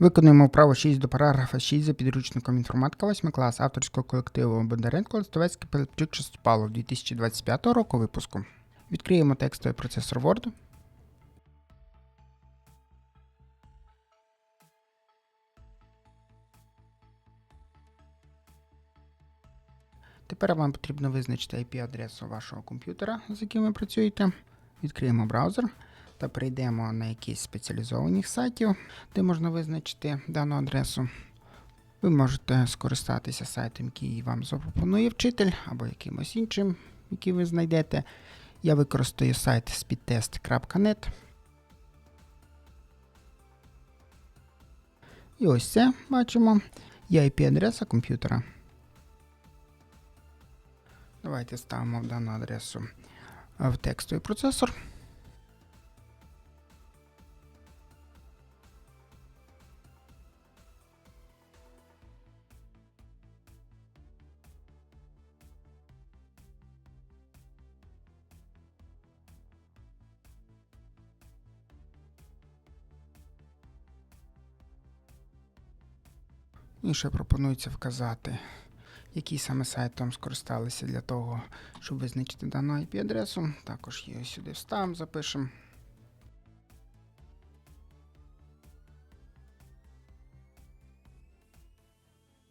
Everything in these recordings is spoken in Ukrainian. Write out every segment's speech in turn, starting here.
Виконуємо вправо 6 до параграфа 6 за підручником інформатика 8 клас авторського колективу Бондаренко Листовецький Пилипчук Шестопалов 2025 року випуску. Відкриємо текстовий процесор Word. Тепер вам потрібно визначити IP-адресу вашого комп'ютера, з яким ви працюєте. Відкриємо браузер та перейдемо на якісь спеціалізованих сайтів, де можна визначити дану адресу. Ви можете скористатися сайтом, який вам запропонує вчитель, або якимось іншим, який ви знайдете. Я використаю сайт speedtest.net. І ось це бачимо. Є IP-адреса комп'ютера. Давайте ставимо дану адресу в текстовий процесор. І ще пропонується вказати, який саме сайтом скористалися для того, щоб визначити дану IP-адресу. Також її сюди вставимо, запишемо.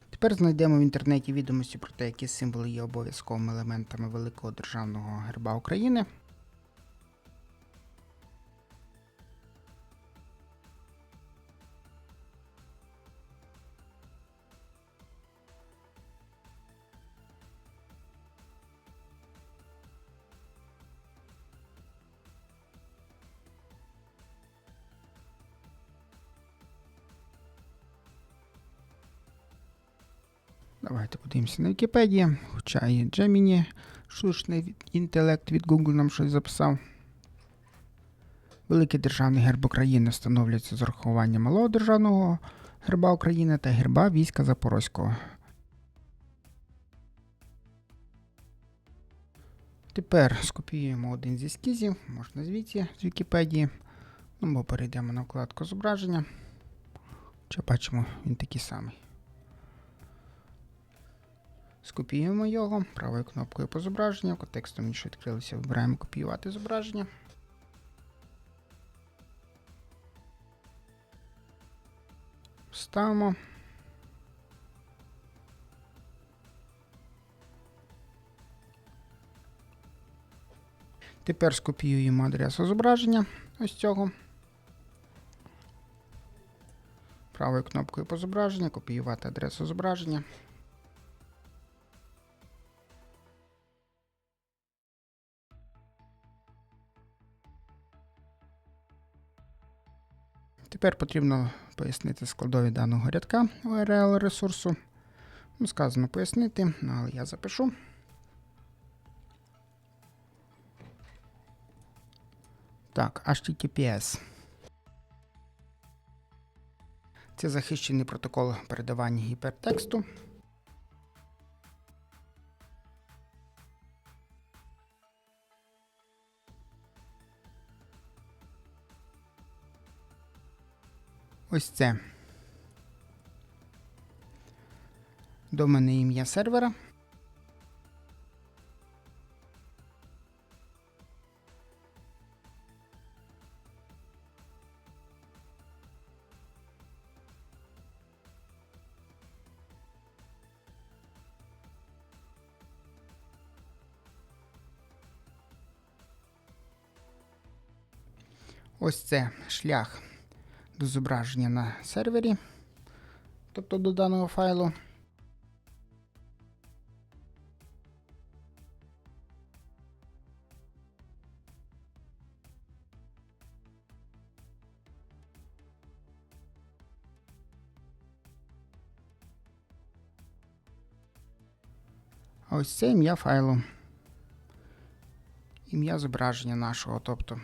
Тепер знайдемо в інтернеті відомості про те, які символи є обов'язковими елементами великого державного герба України. Давайте подивимося на Вікіпедії, хоча і Gemini, штучний інтелект від Google нам щось записав. Великий державний герб України встановлюється з урахуванням малого державного герба України та герба війська Запорозького. Тепер скопіюємо один зі ескізів, можна звідси з Вікіпедії. Ну, бо перейдемо на вкладку зображення. Чи бачимо, він такий самий. Скопіюємо його правою кнопкою по зображенню. Текстом інше відкрилося, вибираємо копіювати зображення. Ставимо. Тепер скопіюємо адресу зображення ось цього. Правою кнопкою по зображенню, копіювати адресу зображення. Тепер потрібно пояснити складові даного рядка URL ресурсу. Ну, сказано пояснити, ну, але я запишу. Так, HTTPS. Це захищений протокол передавання гіпертексту. Ось це. Доменне ім'я сервера. Ось це шлях до зображення на сервері, тобто до даного файлу. Ось це ім'я файлу. Ім'я зображення нашого, тобто.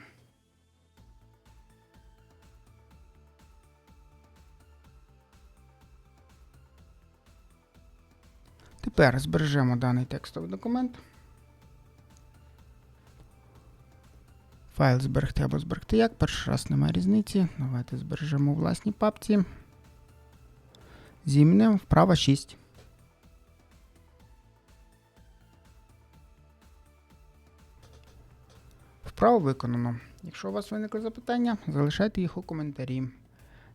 Тепер збережемо даний текстовий документ. Файл зберегти або зберегти як. Перший раз немає різниці. Давайте збережемо у власній папці. з іменем вправа 6. Вправо виконано. Якщо у вас виникли запитання, залишайте їх у коментарі.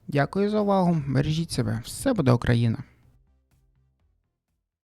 Дякую за увагу. Бережіть себе. Все буде Україна!